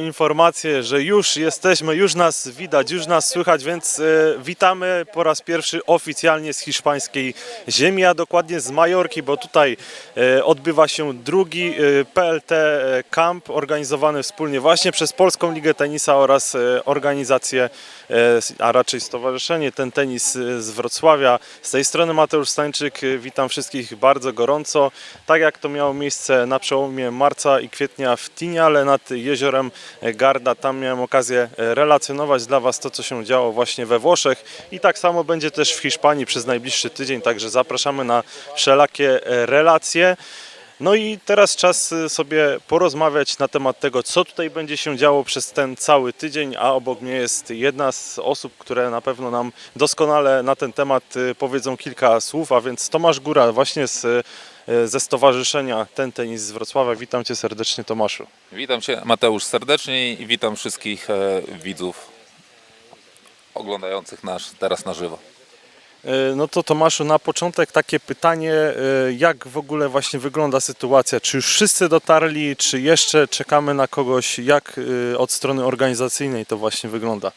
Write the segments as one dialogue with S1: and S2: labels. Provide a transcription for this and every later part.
S1: Informację, że już jesteśmy, już nas widać, już nas słychać, więc e, witamy po raz pierwszy oficjalnie z hiszpańskiej ziemi, a dokładnie z Majorki, bo tutaj e, odbywa się drugi e, PLT Camp organizowany wspólnie właśnie przez Polską Ligę Tenisa oraz organizację, a raczej stowarzyszenie Ten Tenis z Wrocławia. Z tej strony Mateusz Stańczyk, witam wszystkich bardzo gorąco. Tak jak to miało miejsce na przełomie marca i kwietnia w Tiniale nad jeziorem Garda, tam miałem okazję e, relacjonować dla Was to, co się działo właśnie we Włoszech. I tak samo będzie też w Hiszpanii przez najbliższy tydzień, także zapraszamy na wszelakie e, relacje. No i teraz czas e, sobie porozmawiać na temat tego, co tutaj będzie się działo przez ten cały tydzień, a obok mnie jest jedna z osób, które na pewno nam doskonale na ten temat powiedzą kilka słów, a więc Tomasz Góra właśnie z, ze Stowarzyszenia Ten Tenis z Wrocławia. Witam Cię serdecznie Tomaszu.
S2: Witam Cię Mateusz serdecznie i witam wszystkich e, widzów oglądających nas teraz na żywo.
S1: E, No to Tomaszu, na początek takie pytanie, e, jak w ogóle właśnie wygląda sytuacja? Czy już wszyscy dotarli, czy jeszcze czekamy na kogoś? Jak e, od strony organizacyjnej to właśnie wygląda?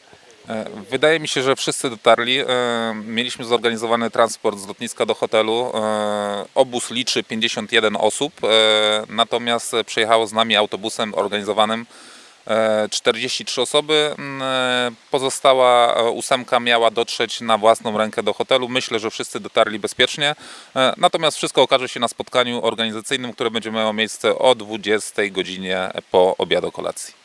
S2: E, Wydaje mi się, że wszyscy dotarli. E, Mieliśmy zorganizowany transport z lotniska do hotelu. E, Obóz liczy 51 osób, natomiast przyjechało z nami autobusem organizowanym e, 43 osoby. Mm, Pozostała ósemka miała dotrzeć na własną rękę do hotelu. Myślę, że wszyscy dotarli bezpiecznie. Natomiast wszystko okaże się na spotkaniu organizacyjnym, które będzie miało miejsce o 20 godzinie po obiadu kolacji.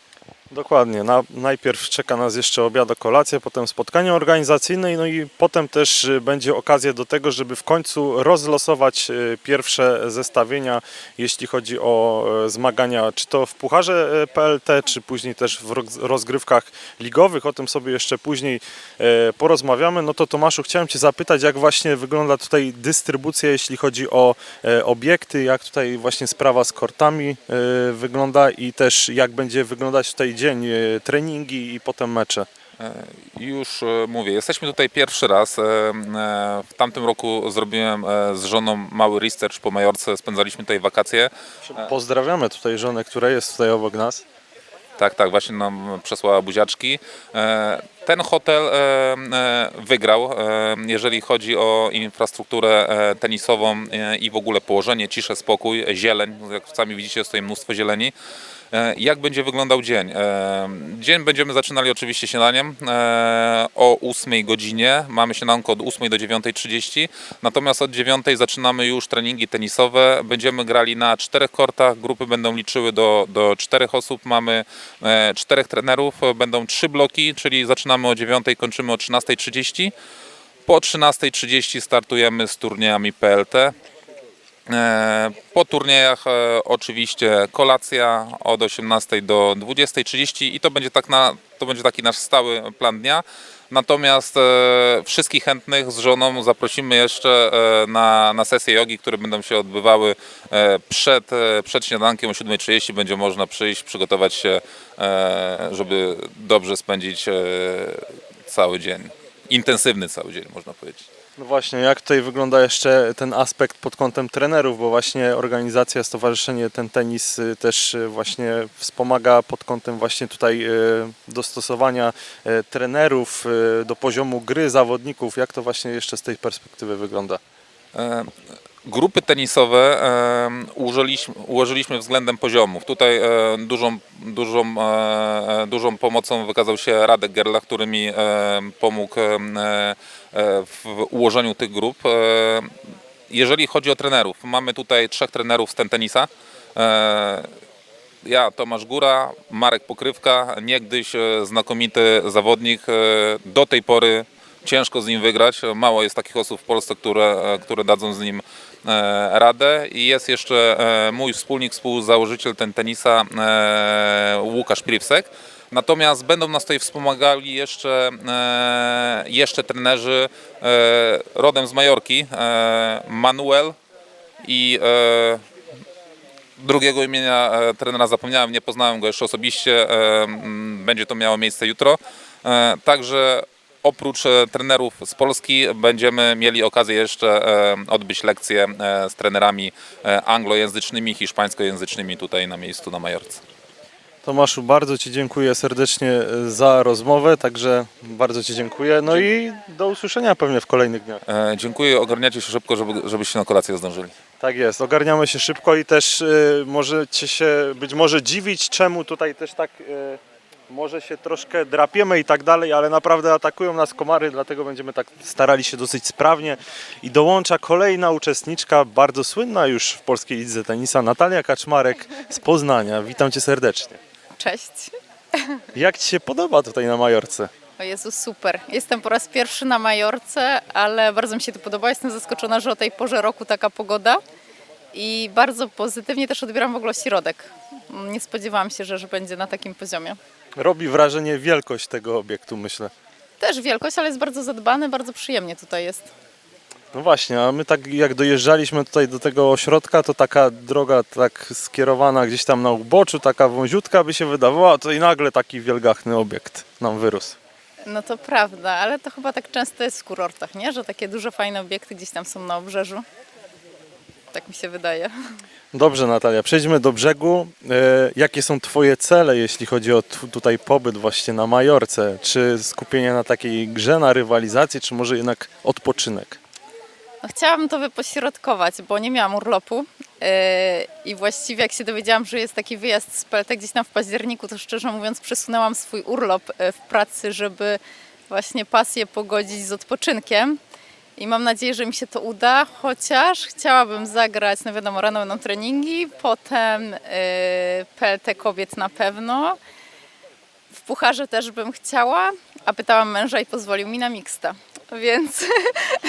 S1: Dokładnie. Na, najpierw czeka nas jeszcze obiad, kolacja, potem spotkanie organizacyjne, no i potem też y, będzie okazja do tego, żeby w końcu rozlosować y, pierwsze zestawienia, jeśli chodzi o e, zmagania, czy to w Pucharze e, PLT, czy później też w roz- rozgrywkach ligowych. O tym sobie jeszcze później e, porozmawiamy. No to Tomaszu, chciałem Cię zapytać, jak właśnie wygląda tutaj dystrybucja, jeśli chodzi o obiekty, jak tutaj właśnie sprawa z kortami wygląda i też jak będzie wyglądać tutaj dzień, e, treningi i potem mecze.
S2: E, Już e, mówię, jesteśmy tutaj pierwszy raz. W tamtym roku zrobiłem z żoną mały research po Majorce, spędzaliśmy tutaj wakacje.
S1: Pozdrawiamy tutaj żonę, która jest tutaj obok nas.
S2: Tak, tak, właśnie nam przesłała buziaczki. Ten hotel e, e, wygrał, e, jeżeli chodzi o infrastrukturę tenisową i w ogóle położenie, ciszę, spokój, zieleń. Jak sami widzicie, jest tutaj mnóstwo zieleni. Jak będzie wyglądał dzień? Dzień będziemy zaczynali oczywiście śniadaniem o 8 godzinie. Mamy śniadanko od 8 do 9.30. Natomiast od 9 zaczynamy już treningi tenisowe. Będziemy grali na czterech kortach. Grupy będą liczyły do, do czterech osób. Mamy czterech trenerów. Będą trzy bloki, czyli zaczynamy o 9, kończymy o 13.30. Po 13.30 startujemy z turniejami PLT. E, Po turniejach e, oczywiście kolacja od 18 do 20.30 i to będzie, tak na, to będzie taki nasz stały plan dnia. Natomiast e, wszystkich chętnych z żoną zaprosimy jeszcze na, na sesje jogi, które będą się odbywały przed, przed śniadankiem o 7.30. Będzie można przyjść, przygotować się, żeby dobrze spędzić cały dzień. Intensywny cały dzień, można powiedzieć.
S1: No właśnie, jak tutaj wygląda jeszcze ten aspekt pod kątem trenerów, bo właśnie organizacja, stowarzyszenie Ten Tenis y, też y, właśnie wspomaga pod kątem właśnie tutaj y, dostosowania trenerów do poziomu gry zawodników. Jak to właśnie jeszcze z tej perspektywy wygląda?
S2: E, Grupy tenisowe e, ułożyliśmy, ułożyliśmy względem poziomów. Tutaj e, dużą, dużą, e, dużą pomocą wykazał się Radek Gerlach, który mi e, pomógł e, e, w ułożeniu tych grup. E, Jeżeli chodzi o trenerów, mamy tutaj trzech trenerów z ten tenisa. E, ja, Tomasz Góra, Marek Pokrywka, niegdyś e, znakomity zawodnik. e, Do tej pory ciężko z nim wygrać. Mało jest takich osób w Polsce, które, które dadzą z nim e, radę. I jest jeszcze e, mój wspólnik, współzałożyciel ten tenisa, e, Łukasz Pliwsek. Natomiast będą nas tutaj wspomagali jeszcze, jeszcze trenerzy rodem z Majorki, Manuel i drugiego imienia trenera zapomniałem, nie poznałem go jeszcze osobiście. Będzie to miało miejsce jutro. Także oprócz e, trenerów z Polski będziemy mieli okazję jeszcze e, odbyć lekcje e, z trenerami anglojęzycznymi, hiszpańskojęzycznymi tutaj na miejscu na Majorce.
S1: Tomaszu, bardzo Ci dziękuję serdecznie za rozmowę, także bardzo Ci dziękuję. No i do usłyszenia pewnie w kolejnych dniach.
S2: E, dziękuję, ogarniacie się szybko, żeby, żebyście na kolację zdążyli.
S1: Tak jest, ogarniamy się szybko i też y, możecie się być może dziwić, czemu tutaj też tak y, może się troszkę drapiemy i tak dalej, ale naprawdę atakują nas komary, dlatego będziemy tak starali się dosyć sprawnie. I dołącza kolejna uczestniczka, bardzo słynna już w polskiej lidze tenisa, Natalia Kaczmarek z Poznania. Witam Cię serdecznie.
S3: Cześć.
S1: Jak Ci się podoba tutaj na Majorce?
S3: O Jezu, super. Jestem po raz pierwszy na Majorce, ale bardzo mi się to podoba. Jestem zaskoczona, że o tej porze roku taka pogoda. I bardzo pozytywnie też odbieram w ogóle środek. Nie spodziewałam się, że, że będzie na takim poziomie.
S1: Robi wrażenie wielkość tego obiektu, myślę.
S3: Też wielkość, ale jest bardzo zadbany, bardzo przyjemnie tutaj jest.
S1: No właśnie, a my tak jak dojeżdżaliśmy tutaj do tego ośrodka, to taka droga tak skierowana gdzieś tam na uboczu, taka wąziutka by się wydawała, to i nagle taki wielgachny obiekt nam wyrósł.
S3: No to prawda, ale to chyba tak często jest w kurortach, nie? Że takie duże, fajne obiekty gdzieś tam są na obrzeżu. Tak mi się wydaje.
S1: Dobrze Natalia, przejdźmy do brzegu. E, jakie są Twoje cele, jeśli chodzi o tu- tutaj pobyt właśnie na Majorce? Czy skupienie na takiej grze, na rywalizacji, czy może jednak odpoczynek?
S3: No, chciałabym to wypośrodkować, bo nie miałam urlopu yy, i właściwie jak się dowiedziałam, że jest taki wyjazd z PLT gdzieś tam w październiku, to szczerze mówiąc przesunęłam swój urlop yy, w pracy, żeby właśnie pasję pogodzić z odpoczynkiem. I mam nadzieję, że mi się to uda, chociaż chciałabym zagrać, no wiadomo, rano będą treningi, potem yy, PLT kobiet na pewno. W pucharze też bym chciała, a pytałam męża i pozwolił mi na mixta. Więc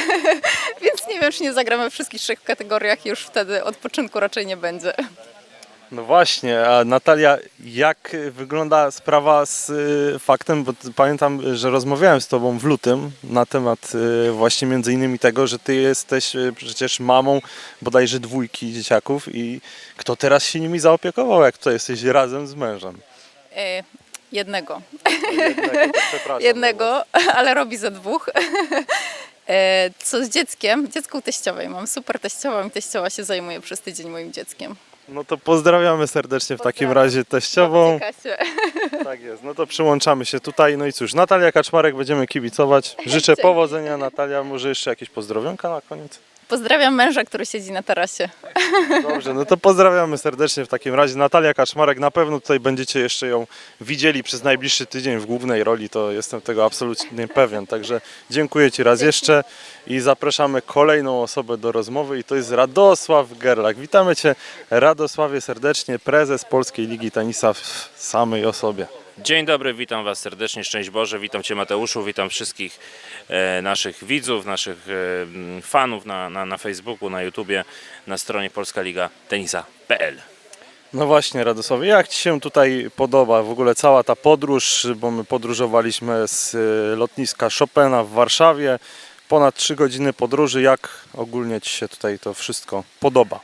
S3: więc nie wiem, czy nie zagramy wszystkich trzech kategoriach już wtedy odpoczynku raczej nie będzie.
S1: No właśnie, a Natalia, jak wygląda sprawa z y, faktem, bo pamiętam, że rozmawiałem z Tobą w lutym na temat y, właśnie między innymi tego, że Ty jesteś y, przecież mamą bodajże dwójki dzieciaków i kto teraz się nimi zaopiekował, jak tutaj jesteś razem z mężem?
S3: E, jednego.
S1: Jednego, to.
S3: Jednego, ale robi za dwóch. E, co z dzieckiem? Dziecko u teściowej. Mam super teściową i teściowa się zajmuje przez tydzień moim dzieckiem.
S1: No to pozdrawiamy serdecznie w takim
S3: Pozdrawiam.
S1: razie teściową.
S3: Kasię.
S1: Tak jest, no to przyłączamy się tutaj. No i cóż, Natalia Kaczmarek, będziemy kibicować. Życzę powodzenia Natalia, może jeszcze jakieś pozdrowionka na koniec?
S3: Pozdrawiam męża, który siedzi na tarasie.
S1: Dobrze, no to pozdrawiamy serdecznie w takim razie. Natalia Kaczmarek, na pewno tutaj będziecie jeszcze ją widzieli przez najbliższy tydzień w głównej roli, to jestem tego absolutnie pewien. Także dziękuję Ci raz jeszcze i zapraszamy kolejną osobę do rozmowy i to jest Radosław Gerlach. Witamy Cię Radosławie serdecznie, prezes Polskiej Ligi Tenisa w samej osobie.
S4: Dzień dobry, witam Was serdecznie, szczęść Boże, witam Cię Mateuszu, witam wszystkich e, naszych widzów, naszych e, fanów na, na, na Facebooku, na YouTubie, na stronie Polska Liga Tenisa.pl.
S1: No właśnie, Radosławie, jak Ci się tutaj podoba w ogóle cała ta podróż, bo my podróżowaliśmy z y, lotniska Chopina w Warszawie, ponad 3 godziny podróży, jak ogólnie Ci się tutaj to wszystko podoba?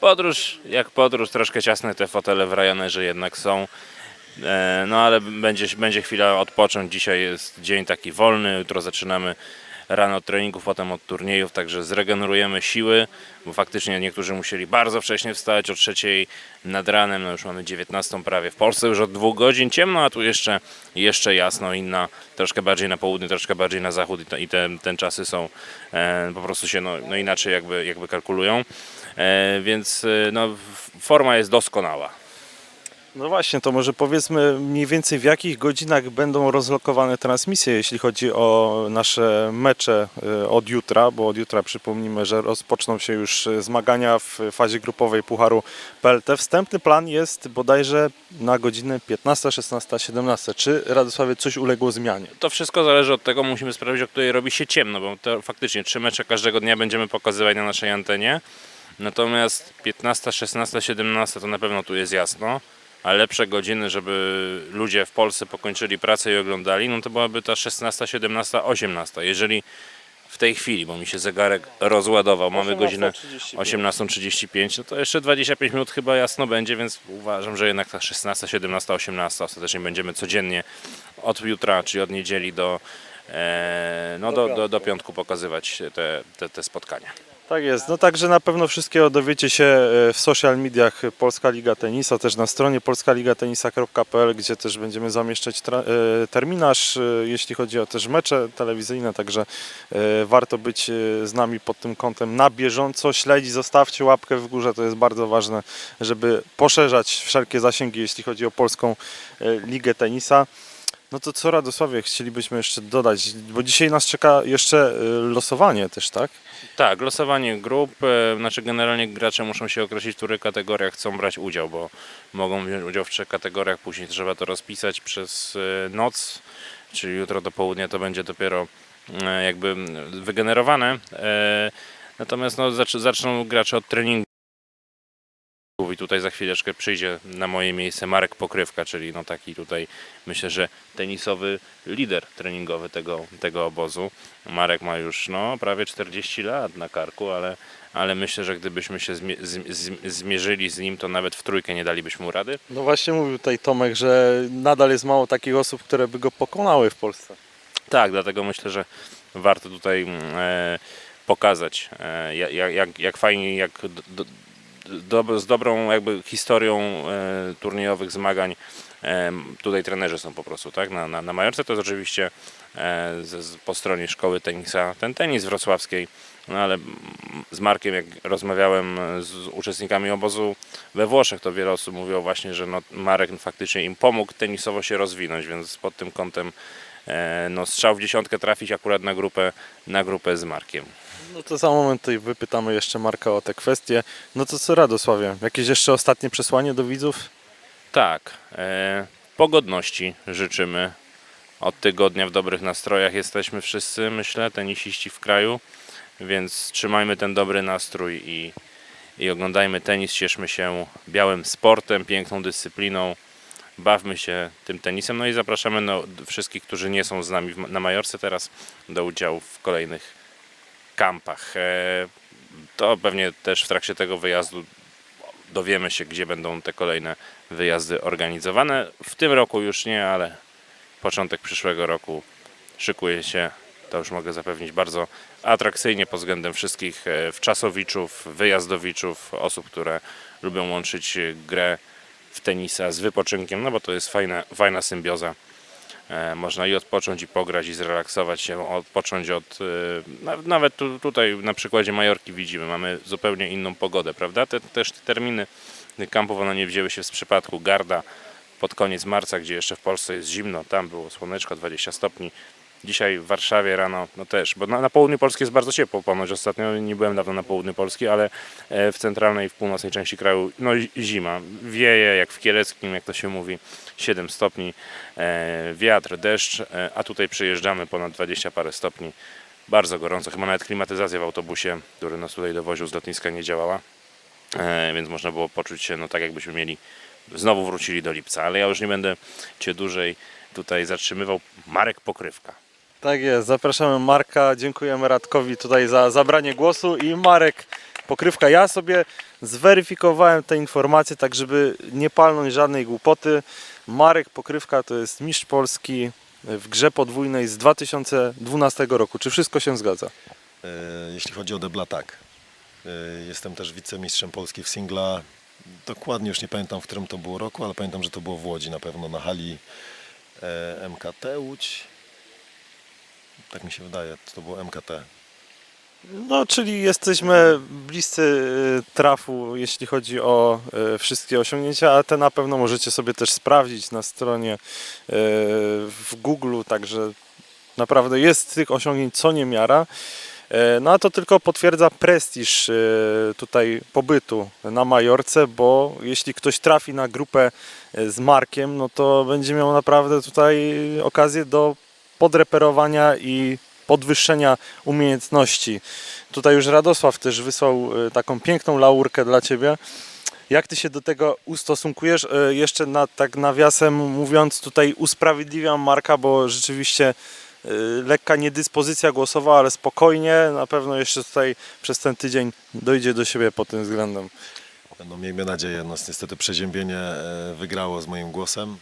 S4: Podróż jak podróż, troszkę ciasne te fotele w Ryanerze jednak są, e, no ale będzie, będzie chwila odpocząć, dzisiaj jest dzień taki wolny, jutro zaczynamy rano od treningów, potem od turniejów, także zregenerujemy siły, bo faktycznie niektórzy musieli bardzo wcześnie wstać, o trzeciej nad ranem, no już mamy 19 prawie, w Polsce już od dwóch godzin ciemno, a tu jeszcze, jeszcze jasno, inna, troszkę bardziej na południe, troszkę bardziej na zachód i, to, i te, ten czasy są, e, po prostu się no, no inaczej jakby, jakby kalkulują, e, więc e, no, forma jest doskonała.
S1: No właśnie, to może powiedzmy mniej więcej w jakich godzinach będą rozlokowane transmisje, jeśli chodzi o nasze mecze y, od jutra, bo od jutra przypomnijmy, że rozpoczną się już zmagania w fazie grupowej Pucharu PLT. Wstępny plan jest bodajże na godzinę 15, 16, 17. Czy Radosławie coś uległo zmianie?
S4: To wszystko zależy od tego, musimy sprawdzić, o której robi się ciemno, bo to faktycznie trzy mecze każdego dnia będziemy pokazywać na naszej antenie. Natomiast 15, 16, 17 to na pewno tu jest jasno, a lepsze godziny, żeby ludzie w Polsce pokończyli pracę i oglądali, no to byłaby ta 16, 17, 18. Jeżeli w tej chwili, bo mi się zegarek rozładował, mamy godzinę 18.35, no to jeszcze 25 minut chyba jasno będzie, więc uważam, że jednak ta 16, 17, 18 ostatecznie będziemy codziennie od jutra, czyli od niedzieli do, e, no do, do, do piątku pokazywać te, te, te spotkania.
S1: Tak jest, no także na pewno wszystkiego dowiecie się e, w social mediach Polska Liga Tenisa, też na stronie polskaligatenisa.pl, gdzie też będziemy zamieszczać e, terminarz, e, jeśli chodzi o też mecze telewizyjne, także warto być z nami pod tym kątem. Na bieżąco, śledzić, zostawcie łapkę w górze, to jest bardzo ważne, żeby poszerzać wszelkie zasięgi, jeśli chodzi o Polską Ligę Tenisa. No to co Radosławie chcielibyśmy jeszcze dodać, bo dzisiaj nas czeka jeszcze e, losowanie też, tak?
S4: Tak, losowanie grup, e, znaczy generalnie gracze muszą się określić, w których kategoriach chcą brać udział, bo mogą wziąć udział w trzech kategoriach, później trzeba to rozpisać przez e, noc, czyli jutro do południa to będzie dopiero jakby wygenerowane. Natomiast no, zacz- zaczną gracze od treningu. Tutaj za chwileczkę przyjdzie na moje miejsce Marek Pokrywka, czyli no taki tutaj myślę, że tenisowy lider treningowy tego, tego obozu. Marek ma już no, prawie 40 lat na karku, ale, ale myślę, że gdybyśmy się zmierzyli z nim, to nawet w trójkę nie dalibyśmy mu rady.
S1: No właśnie mówił tutaj Tomek, że nadal jest mało takich osób, które by go pokonały w Polsce.
S4: Tak, dlatego myślę, że warto tutaj mm, e, pokazać, e, jak, jak, jak fajnie, jak do, z dobrą jakby historią e, turniejowych zmagań e, tutaj trenerzy są po prostu, tak? Na, na, na Majorce to jest oczywiście e, z, z, po stronie szkoły tenisa, ten tenis wrocławskiej, no ale z Markiem jak rozmawiałem z uczestnikami obozu we Włoszech, to wiele osób mówiło właśnie, że no, Marek faktycznie im pomógł tenisowo się rozwinąć, więc pod tym kątem e, no, strzał w dziesiątkę trafić akurat na grupę, na grupę z Markiem.
S1: No to za moment tutaj wypytamy jeszcze Marka o te kwestie. No to co Radosławie, jakieś jeszcze ostatnie przesłanie do widzów?
S4: Tak, e, pogodności życzymy. Od tygodnia w dobrych nastrojach jesteśmy wszyscy, myślę, tenisiści w kraju, więc trzymajmy ten dobry nastrój i, i oglądajmy tenis, cieszmy się białym sportem, piękną dyscypliną, bawmy się tym tenisem, no i zapraszamy no, wszystkich, którzy nie są z nami na Majorce teraz do udziału w kolejnych kampach. E, To pewnie też w trakcie tego wyjazdu dowiemy się, gdzie będą te kolejne wyjazdy organizowane. W tym roku już nie, ale początek przyszłego roku szykuje się, to już mogę zapewnić, bardzo atrakcyjnie pod względem wszystkich e, wczasowiczów, wyjazdowiczów, osób, które lubią łączyć e, grę w tenisa z wypoczynkiem, no bo to jest fajna, fajna symbioza. E, Można i odpocząć, i pograć, i zrelaksować się, odpocząć od. e, na- Nawet tu, tutaj na przykładzie Majorki widzimy, mamy zupełnie inną pogodę, prawda? Te, też te terminy kampów one nie wzięły się z przypadku. Garda pod koniec marca, gdzie jeszcze w Polsce jest zimno, tam było słoneczko 20 stopni. Dzisiaj w Warszawie rano, no też, bo na, na południu Polski jest bardzo ciepło ponoć ostatnio, nie byłem dawno na południu Polski, ale e, w centralnej i w północnej części kraju, no zi- zima, wieje jak w Kieleckim, jak to się mówi, 7 stopni, e, wiatr, deszcz, e, a tutaj przyjeżdżamy ponad 20 parę stopni, bardzo gorąco, chyba nawet klimatyzacja w autobusie, który nas tutaj dowoził z lotniska nie działała, więc można było poczuć się, no tak jakbyśmy mieli, znowu wrócili do lipca, ale ja już nie będę Cię dłużej tutaj zatrzymywał. Marek Pokrywka.
S1: Tak jest, zapraszamy Marka, dziękujemy Radkowi tutaj za zabranie głosu i Marek Pokrywka. Ja sobie zweryfikowałem te informacje, tak żeby nie palnąć żadnej głupoty. Marek Pokrywka to jest mistrz Polski w grze podwójnej z 2012 roku. Czy wszystko się zgadza?
S5: E, Jeśli chodzi o debla, tak. E, Jestem też wicemistrzem Polski w singla. Dokładnie już nie pamiętam, w którym to było roku, ale pamiętam, że to było w Łodzi na pewno na hali e, MKT Łódź. Tak mi się wydaje, to było MKT.
S1: No, czyli jesteśmy bliscy y, trafu, jeśli chodzi o y, wszystkie osiągnięcia, a te na pewno możecie sobie też sprawdzić na stronie y, w Google, także naprawdę jest tych osiągnięć co niemiara. No a to tylko potwierdza prestiż tutaj pobytu na Majorce, bo jeśli ktoś trafi na grupę z Markiem, no to będzie miał naprawdę tutaj okazję do podreperowania i podwyższenia umiejętności. Tutaj już Radosław też wysłał e, taką piękną laurkę dla Ciebie. Jak Ty się do tego ustosunkujesz? E, Jeszcze na, tak nawiasem mówiąc, tutaj usprawiedliwiam Marka, bo rzeczywiście y, lekka niedyspozycja głosowa, ale spokojnie, na pewno jeszcze tutaj przez ten tydzień dojdzie do siebie pod tym względem.
S5: No miejmy nadzieję, no niestety przeziębienie e, wygrało z moim głosem.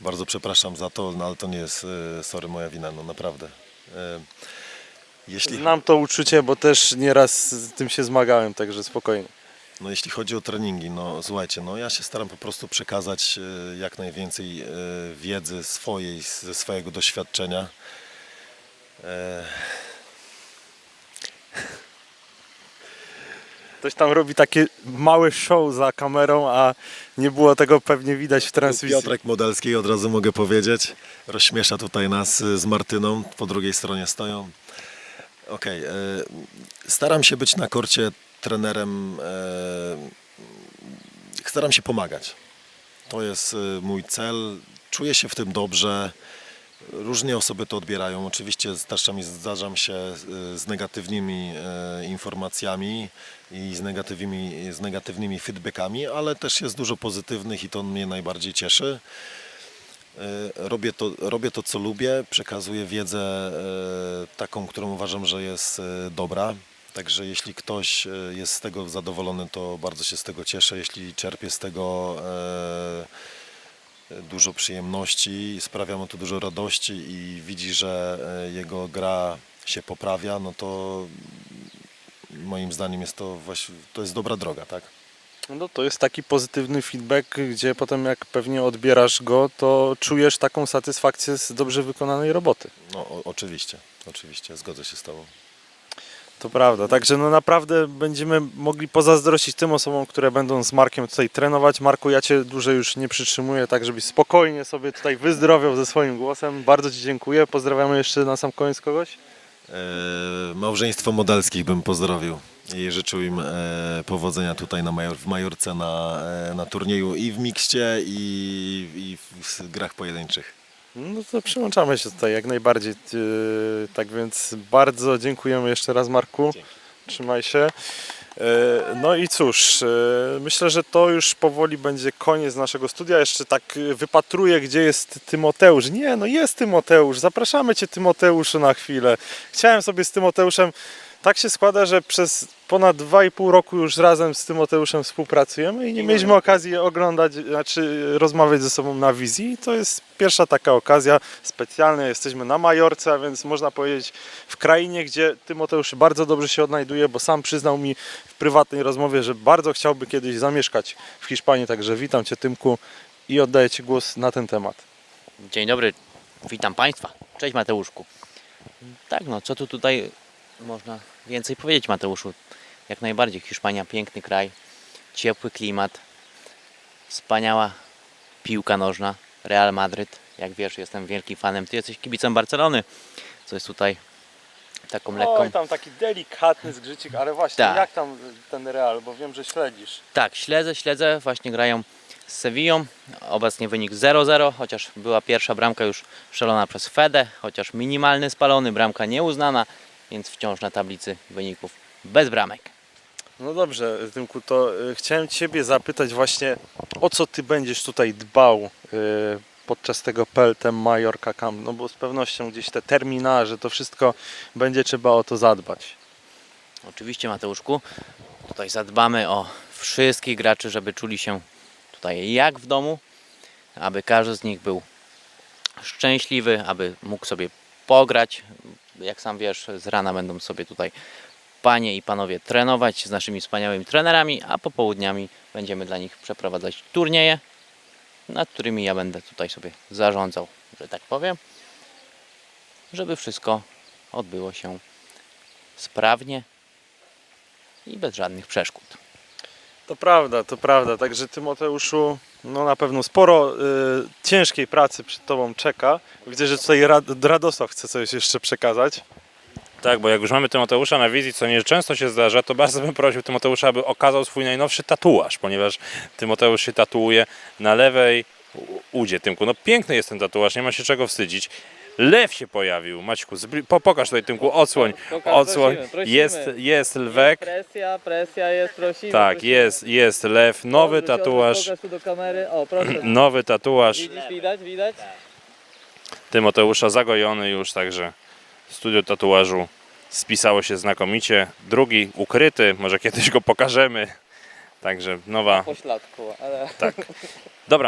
S5: Bardzo przepraszam za to, no ale to nie jest, e, sorry, moja wina, no naprawdę. E, Jeśli,
S1: Znam to uczucie, bo też nieraz z tym się zmagałem, także spokojnie.
S5: no, jeśli chodzi o treningi, no słuchajcie, no ja się staram po prostu przekazać e, jak najwięcej e, wiedzy swojej, ze swojego doświadczenia. E,
S1: Ktoś tam robi takie małe show za kamerą, a nie było tego pewnie widać w transmisji.
S5: Piotrek Modelski, od razu mogę powiedzieć, rozśmiesza tutaj nas y, z Martyną, po drugiej stronie stoją. Okej, e, staram się być na korcie trenerem, e, staram się pomagać. To jest y, mój cel, czuję się w tym dobrze. Różnie osoby to odbierają. Oczywiście czasami zdarzam się y, z negatywnymi e, informacjami i z negatywnymi, z negatywnymi feedbackami, ale też jest dużo pozytywnych i to mnie najbardziej cieszy. E, Robię to, robię to, co lubię, przekazuję wiedzę e, taką, którą uważam, że jest e, dobra. Także jeśli ktoś e, jest z tego zadowolony, to bardzo się z tego cieszę. Jeśli czerpie z tego e, dużo przyjemności, sprawia mu to dużo radości i widzi, że e, jego gra się poprawia, no to moim zdaniem jest to właśnie, to jest dobra droga, tak?
S1: No to jest taki pozytywny feedback, gdzie potem jak pewnie odbierasz go, to czujesz taką satysfakcję z dobrze wykonanej roboty.
S5: No o, oczywiście, oczywiście, zgodzę się z Tobą.
S1: To prawda, także no naprawdę będziemy mogli pozazdrościć tym osobom, które będą z Markiem tutaj trenować. Marku, ja Cię dłużej już nie przytrzymuję, tak żebyś spokojnie sobie tutaj wyzdrowiał ze swoim głosem. Bardzo Ci dziękuję. Pozdrawiamy jeszcze na sam koniec kogoś.
S5: E, małżeństwo Modelskich bym pozdrowił i życzył im e, powodzenia tutaj na Major, w Majorce na, e, na turnieju i w mikście i, i w grach pojedynczych.
S1: No to przyłączamy się tutaj jak najbardziej. Tak więc bardzo dziękujemy jeszcze raz Marku. Trzymaj się. Yy, No i cóż, yy, myślę, że to już powoli będzie koniec naszego studia. Jeszcze tak wypatruję, gdzie jest Tymoteusz. Nie, no jest Tymoteusz. Zapraszamy Cię Tymoteuszu na chwilę. Chciałem sobie z Tymoteuszem tak się składa, że przez ponad 2,5 roku już razem z Tymoteuszem współpracujemy i nie mieliśmy okazji oglądać, znaczy rozmawiać ze sobą na wizji. I to jest pierwsza taka okazja specjalna. Jesteśmy na Majorce, a więc można powiedzieć w krainie, gdzie Tymoteusz bardzo dobrze się odnajduje, bo sam przyznał mi w prywatnej rozmowie, że bardzo chciałby kiedyś zamieszkać w Hiszpanii. Także witam Cię Tymku i oddaję Ci głos na ten temat.
S6: Dzień dobry, witam Państwa. Cześć Mateuszku. Tak, no co tu tutaj można więcej powiedzieć Mateuszu? Jak najbardziej Hiszpania, piękny kraj, ciepły klimat, wspaniała piłka nożna, Real Madryt. Jak wiesz, jestem wielkim fanem. Ty jesteś kibicem Barcelony, co jest tutaj taką lekką...
S1: Oj, tam taki delikatny zgrzycik, ale właśnie
S6: Tak.
S1: jak tam ten Real, bo wiem, że śledzisz.
S6: Tak, śledzę, śledzę. Właśnie grają z Sevillą. Obecnie wynik 0-0, chociaż była pierwsza bramka już strzelona przez Fede, chociaż minimalny spalony, bramka nieuznana, więc wciąż na tablicy wyników bez bramek.
S1: No dobrze, Tymku, to y, chciałem Ciebie zapytać właśnie, o co Ty będziesz tutaj dbał y, podczas tego PLT Majorka Camp, no bo z pewnością gdzieś te terminarze, to wszystko będzie trzeba o to zadbać.
S6: Oczywiście Mateuszku, tutaj zadbamy o wszystkich graczy, żeby czuli się tutaj jak w domu, aby każdy z nich był szczęśliwy, aby mógł sobie pograć. Jak sam wiesz, z rana będą sobie tutaj panie i panowie trenować z naszymi wspaniałymi trenerami, a popołudniami będziemy dla nich przeprowadzać turnieje, nad którymi ja będę tutaj sobie zarządzał, że tak powiem, żeby wszystko odbyło się sprawnie i bez żadnych przeszkód.
S1: To prawda, to prawda, także Tymoteuszu, no na pewno sporo y, ciężkiej pracy przed Tobą czeka. Widzę, że tutaj Rad Radosław chce coś jeszcze przekazać.
S4: Tak, bo jak już mamy Tymoteusza na wizji, co nieczęsto się zdarza, to bardzo bym prosił Tymoteusza, aby okazał swój najnowszy tatuaż, ponieważ Tymoteusz się tatuuje na lewej udzie Tymku. No piękny jest ten tatuaż, nie ma się czego wstydzić. Lew się pojawił, Maćku, zbli- po, pokaż tutaj Tymku, odsłoń,
S7: Pokaż,
S4: odsłoń,
S7: prosimy, prosimy.
S4: jest, jest lwek,
S7: Presja, presja jest, prosimy.
S4: tak,
S7: prosimy.
S4: jest, jest lew, nowy
S7: Odwróć, odwróć,
S4: tatuaż,
S7: Pokaż tu do kamery, o proszę.
S4: nowy tatuaż
S7: Widzisz, widać, widać?
S4: Tymoteusza zagojony już, także studio tatuażu spisało się znakomicie. Drugi ukryty, może kiedyś go pokażemy. Także nowa,
S7: Po śladku, ale...
S4: tak. Dobra,